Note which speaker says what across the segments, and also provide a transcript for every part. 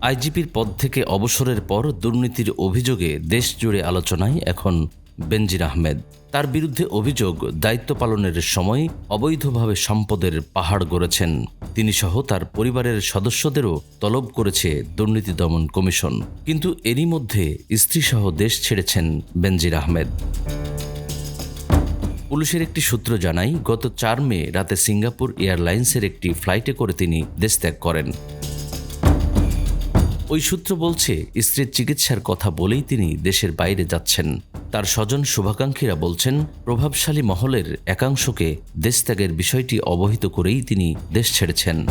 Speaker 1: আইজিপির পদ থেকে অবসরের পর দুর্নীতির অভিযোগে দেশ জুড়ে আলোচনায় এখন বেনজির আহমেদ। তার বিরুদ্ধে অভিযোগ দায়িত্ব পালনের সময় অবৈধভাবে সম্পদের পাহাড় গড়েছেন। তিনি সহ তার পরিবারের সদস্যদেরও তলব করেছে দুর্নীতি দমন কমিশন। কিন্তু এরই মধ্যে স্ত্রীসহ দেশ ছেড়েছেন বেনজির আহমেদ। পুলিশের একটি সূত্র জানায়, গত চার মে রাতে সিঙ্গাপুর এয়ারলাইন্সের একটি ফ্লাইটে করে তিনি দেশ ত্যাগ করেন। ওই সূত্র বলছে, স্ত্রীর চিকিৎসার কথা বলেই তিনি দেশের বাইরে যাচ্ছেন। তার স্বজন শুভাকাঙ্ক্ষীরা বলছেন, প্রভাবশালী মহলের একাংশকে দেশত্যাগের বিষয়টি অবহিত করেই তিনি দেশ ছেড়েছেন।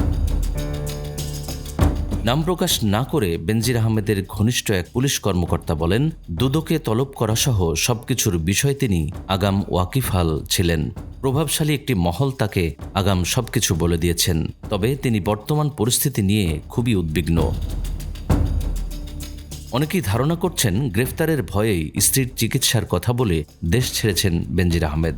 Speaker 1: নাম প্রকাশ না করে বেনজির আহমেদের ঘনিষ্ঠ এক পুলিশ কর্মকর্তা বলেন, দুদকে তলব করা সহ সবকিছুর বিষয় তিনি আগাম ওয়াকিফাল ছিলেন। প্রভাবশালী একটি মহল তাকে আগাম সবকিছু বলে দিয়েছেন। তবে তিনি বর্তমান পরিস্থিতি নিয়ে খুবই উদ্বিগ্ন। অনেকেই ধারণা করছেন গ্রেফতারের ভয়েই স্ত্রীর চিকিৎসার কথা বলে দেশ ছেড়েছেন বেনজির আহমেদ।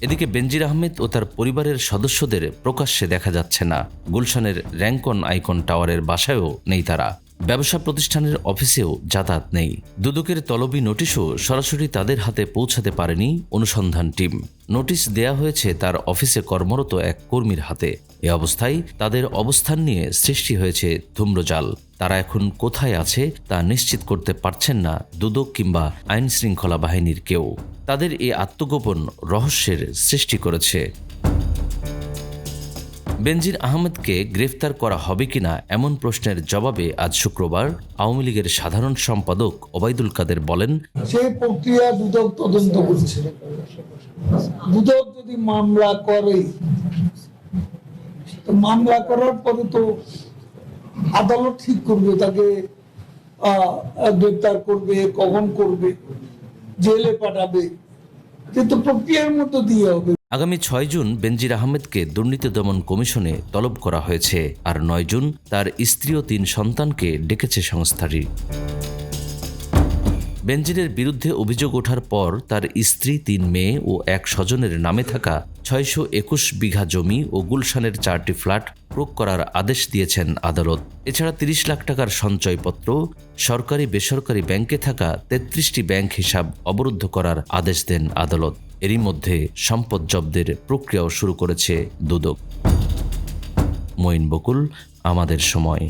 Speaker 1: এদিকে বেনজির আহমেদ ও তার পরিবারের সদস্যদের প্রকাশ্যে দেখা যাচ্ছে না। গুলশানের র্যাঙ্কন আইকন টাওয়ারের বাসায়ও নেই তারা। ব্যবসা প্রতিষ্ঠানের অফিসেও যাতায়াত নেই। দুদকের তলবি নোটিশও সরাসরি তাদের হাতে পৌঁছাতে পারেনি অনুসন্ধান টিম। নোটিশ দেয়া হয়েছে তার অফিসে কর্মরত এক কর্মীর হাতে। এ অবস্থায় তাদের অবস্থান নিয়ে সৃষ্টি হয়েছে ধূম্রজাল। তারা এখন কোথায় আছে তা নিশ্চিত করতে পারছেন না দুদক কিংবা আইন শৃঙ্খলা বাহিনীর কেউ। তাদের এই আত্মগোপন রহস্যের সৃষ্টি করেছে। বেনজির আহমেদকে গ্রেফতার করা হবে কিনা এমন প্রশ্নের জবাবে আজ শুক্রবার আওয়ামী লীগের সাধারণ সম্পাদক ওবায়দুল কাদের বলেন
Speaker 2: সেই প্রক্রিয়া দুদক তদন্ত করছে। দুদক যদি মামলা করে মামলা করার পরে তো আদালত ঠিক করবে তাকে আহ, গ্রেপ্তার করবে কখন করবে জেলে পাঠাবে। কিন্তু প্রক্রিয়ার মধ্যে দিয়ে হবে।
Speaker 1: আগামী ছয় জুন বেনজির আহমেদকে দুর্নীতি দমন কমিশনে তলব করা হয়েছে, আর নয় জুন তার স্ত্রী ও তিন সন্তানকে ডেকেছে সংস্থাটি। বেনজিরের বিরুদ্ধে অভিযোগ ওঠার পর তার স্ত্রী, তিন মেয়ে ও এক স্বজনের নামে থাকা ছয়শো একুশ বিঘা জমি ও গুলশানের চারটি ফ্ল্যাট প্রয়োগ করার আদেশ দিয়েছেন আদালত। এছাড়া তিরিশ লাখ টাকার সঞ্চয়পত্র সরকারি বেসরকারি ব্যাংকে থাকা তেত্রিশটি ব্যাংক হিসাব অবরুদ্ধ করার আদেশ দেন আদালত। এরই মধ্যে সম্পদ জব্দের প্রক্রিয়াও শুরু করেছে দুদক। মঈন বকুল আমাদের সময়।